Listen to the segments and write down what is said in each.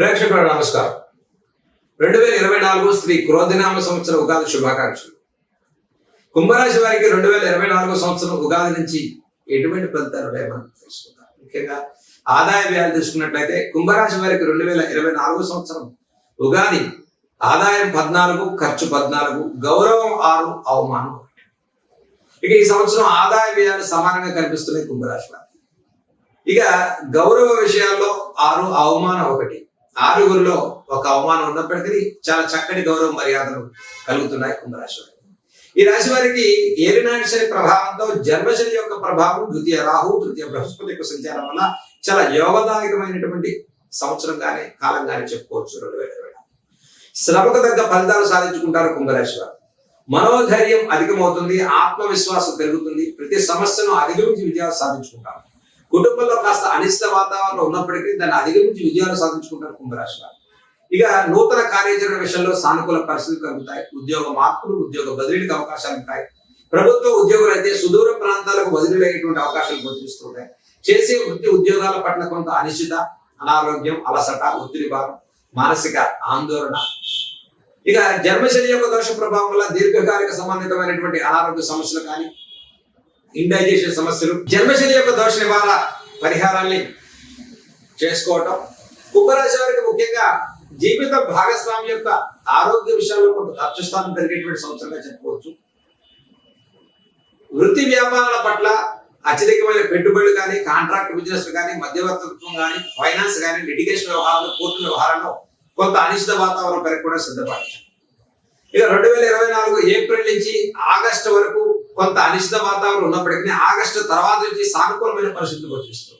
ప్రేక్షకుల నమస్కారం. రెండు వేల ఇరవై నాలుగు శ్రీ క్రోధినామ సంవత్సరం ఉగాది శుభాకాంక్షలు. కుంభరాశి వారికి రెండు వేల ఇరవై నాలుగు సంవత్సరం ఉగాది నుంచి ఎటువంటి ఫలితాలు ఉన్నాయో మనం తెలుసుకుందాం. ముఖ్యంగా ఆదాయ వ్యయాలు తీసుకున్నట్లయితే కుంభరాశి వారికి రెండు వేల ఇరవై నాలుగు సంవత్సరం ఉగాది ఆదాయం పద్నాలుగు ఖర్చు పద్నాలుగు గౌరవం ఆరు అవమానం ఒకటి. ఇక ఈ సంవత్సరం ఆదాయ వ్యయాలు సమానంగా కనిపిస్తున్నాయి కుంభరాశి వారికి. ఇక గౌరవ విషయాల్లో ఆరు అవమానం ఒకటి. ఆరుగురిలో ఒక అవమానం ఉన్నప్పటికీ చాలా చక్కటి గౌరవ మర్యాదలు కలుగుతున్నాయి కుంభరాశి వారికి ఈ రాశి వారికి ఏలినాటి శని ప్రభావంతో జన్మశని యొక్క ప్రభావం ద్వితీయ రాహు తృతీయ బృహస్పతి యొక్క సంచారం వల్ల చాలా యోగదాయకమైనటువంటి సంవత్సరం కానీ కాలం కానీ చెప్పుకోవచ్చు రెండు వేల ఇరవై శ్రమకు తగ్గ ఫలితాలు సాధించుకుంటారు కుంభరాశి వారు మనోధైర్యం అధికమవుతుంది ఆత్మవిశ్వాసం పెరుగుతుంది ప్రతి సమస్యను అధిగమించి విజయాలు సాధించుకుంటారు. కుటుంబంలో కాస్త అనిష్ట వాతావరణం ఉన్నప్పటికీ దాన్ని అధిగమించి విజయాలు సాధించుకుంటారు కుంభరాశి వారు ఇక నూతన కార్యాచరణ విషయంలో సానుకూల పరిస్థితులు కలుగుతాయి. ఉద్యోగ మార్పులు ఉద్యోగ బదిలీకి అవకాశాలు ఉంటాయి. ప్రభుత్వ ఉద్యోగులు అయితే సుదూర ప్రాంతాలకు బదిలీ అయ్యేటువంటి అవకాశాలు గోచరిస్తుంటాయి. చేసే వృత్తి ఉద్యోగాల పట్ల కొంత అనిశ్చిత అనారోగ్యం అలసట ఒత్తిడి భారం మానసిక ఆందోళన. ఇక జన్మశని యొక్క దోష ప్రభావం వల్ల దీర్ఘకాలిక సంబంధితమైనటువంటి అనారోగ్య సమస్యలు కానీ ఇండైజేషన్ సమస్యలు జన్మశైలి యొక్క దోష నివారణ పరిహారాన్ని చేసుకోవటం కుంభరాశి వారికి ముఖ్యంగా జీవిత భాగస్వామి యొక్క ఆరోగ్య విషయాల్లో కొంత ఖర్చు స్థానం పెరిగేటువంటి సంవత్సరంగా చెప్పుకోవచ్చు. వృత్తి వ్యాపారాల పట్ల అత్యధికమైన పెట్టుబడులు కానీ కాంట్రాక్ట్ బిజినెస్ కానీ మధ్యవర్తత్వం కానీ ఫైనాన్స్ కానీ లిటిగేషన్ వ్యవహారాలు కోర్టు వ్యవహారంలో కొంత అనిశ్చిత వాతావరణం పెరగకుండా సిద్ధపడచ్చు ఇక రెండు వేల ఇరవై నాలుగు ఏ కొంత అనిశ్చిత వాతావరణం ఉన్నప్పటికీ ఆగస్టు తర్వాత నుంచి సానుకూలమైన పరిస్థితులు గోచరిస్తుంది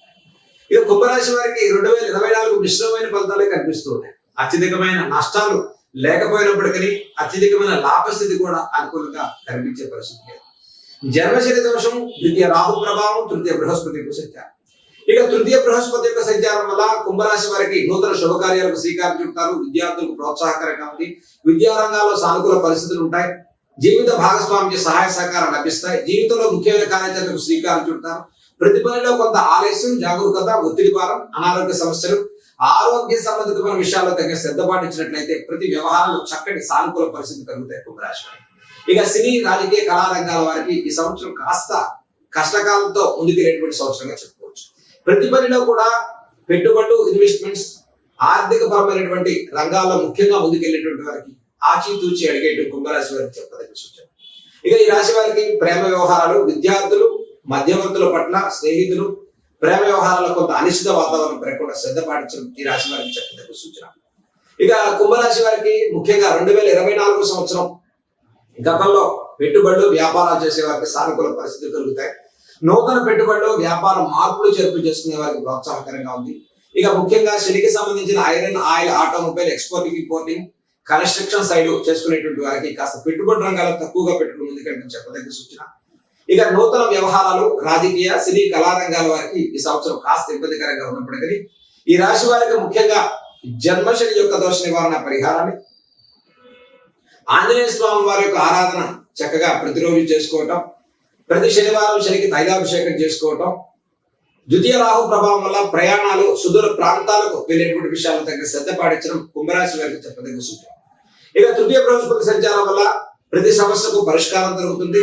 ఇక కుంభరాశి వారికి రెండు వేల ఇరవై నాలుగు మిశ్రమమైన ఫలితాలే కనిపిస్తూ ఉన్నాయి అత్యధికమైన నష్టాలు లేకపోయినప్పటికీ అత్యధికమైన లాభస్థితి కూడా అనుకూలంగా కనిపించే పరిస్థితి. లేదు జన్మశని దోషం ద్వితీయ రాహు ప్రభావం తృతీయ బృహస్పతి యొక్క సంచారం. ఇక తృతీయ బృహస్పతి యొక్క సంచారం వల్ల కుంభరాశి వారికి నూతన శుభకార్యాలకు శ్రీకారం చుట్టారు. విద్యార్థులకు ప్రోత్సాహకరంగా ఉంది. విద్యారంగాల్లో సానుకూల పరిస్థితులు ఉంటాయి. జీవిత భాగస్వామికి సహాయ సహకారం లభిస్తాయి. జీవితంలో ముఖ్యమైన కార్యాచరణకు శ్రీకారం చుడతారు. ప్రతి పనిలో కొంత ఆలస్యం జాగరూకత ఒత్తిడి భారం అనారోగ్య సమస్యలు ఆరోగ్య సంబంధితమైన విషయాల్లో తగ్గ శ్రద్ధ పాటించినట్లయితే ప్రతి వ్యవహారంలో చక్కటి సానుకూల పరిస్థితి కలుగుతాయి కుంభరాశి ఇక సినీ రాజకీయ కళా రంగాల వారికి ఈ సంవత్సరం కాస్త కష్టకాలంతో ముందుకెళ్ళేటువంటి సంవత్సరంగా చెప్పుకోవచ్చు. ప్రతి పనిలో కూడా పెట్టుబడులు ఇన్వెస్ట్మెంట్స్ ఆర్థిక పరమైనటువంటి రంగాల్లో ముఖ్యంగా ముందుకెళ్ళేటువంటి వారికి ఆచితూచి అడిగేటు కుంభరాశి వారికి చెప్పదగిన సూచన. ఇక ఈ రాశి వారికి ప్రేమ వ్యవహారాలు విద్యార్థులు మధ్యవర్తుల పట్ల స్నేహితులు ప్రేమ వ్యవహారాల్లో కొంత అనిశ్చిత వాతావరణం పెరగకుండా శ్రద్ధ పాటించడం ఈ రాశి వారికి చెప్పదగిన సూచన. ఇక కుంభరాశి వారికి ముఖ్యంగా రెండు వేల ఇరవై నాలుగు సంవత్సరం గతంలో పెట్టుబడులు వ్యాపారాలు చేసే వారికి సానుకూల పరిస్థితులు కలుగుతాయి. నూతన పెట్టుబడులు వ్యాపార మార్పులు చేర్పు చేసుకునే వారికి ప్రోత్సాహకరంగా ఉంది. ఇక ముఖ్యంగా శనికి సంబంధించిన iron oil automobile exporting importing construction side చేసుకునేటువంటి వారికి కాస్త పెట్టుబడి రంగాలు తక్కువగా పెట్టుకుని ఎందుకంటే చెప్పదగ్గ సూచన. ఇక నూతన వ్యవహారాలు రాజకీయ సినీ కళా రంగాల వారికి ఈ సంవత్సరం కాస్త ఇబ్బందికరంగా ఉన్నప్పటికీ ఈ రాశి వారికి ముఖ్యంగా జన్మశని యొక్క దోష నివారణ పరిహారాన్ని ఆంజనేయ స్వామి వారి యొక్క ఆరాధన చక్కగా ప్రతిరోజు చేసుకోవటం ప్రతి శనివారం శనికి తైలాభిషేకం చేసుకోవటం ద్వితీయ రాహు ప్రభావం వల్ల ప్రయాణాలు సుదూర ప్రాంతాలకు వెళ్ళేటువంటి విషయాలు తగ్గ శ్రద్ధ పాటించడం కుంభరాశి వారికి చెప్పదగ్గ సూచన ఇక తృతీయ బృహస్పతి సంచారం వల్ల ప్రతి సమస్యకు పరిష్కారం జరుగుతుంది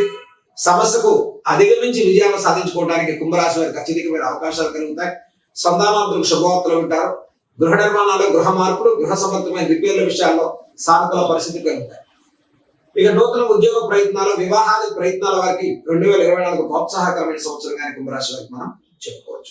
సమస్యకు అధిగమించి విజయాలను సాధించుకోవడానికి కుంభరాశి వారికి అత్యధికమైన అవకాశాలు కలుగుతాయి. సంతానాంతరకు శుభవార్తలు వింటారు. గృహ నిర్మాణాలు గృహ మార్పులు గృహ సంబంధమైన రిపేర్ల విషయాల్లో సానుకూల పరిస్థితి కలుగుతాయి. ఇక నూతన ఉద్యోగ ప్రయత్నాలు వివాహాది ప్రయత్నాల వారికి రెండు వేల ఇరవై నాలుగు ప్రోత్సాహకరమైన సంవత్సరంగా కుంభరాశి వారికి మనం చెప్పుకోవచ్చు.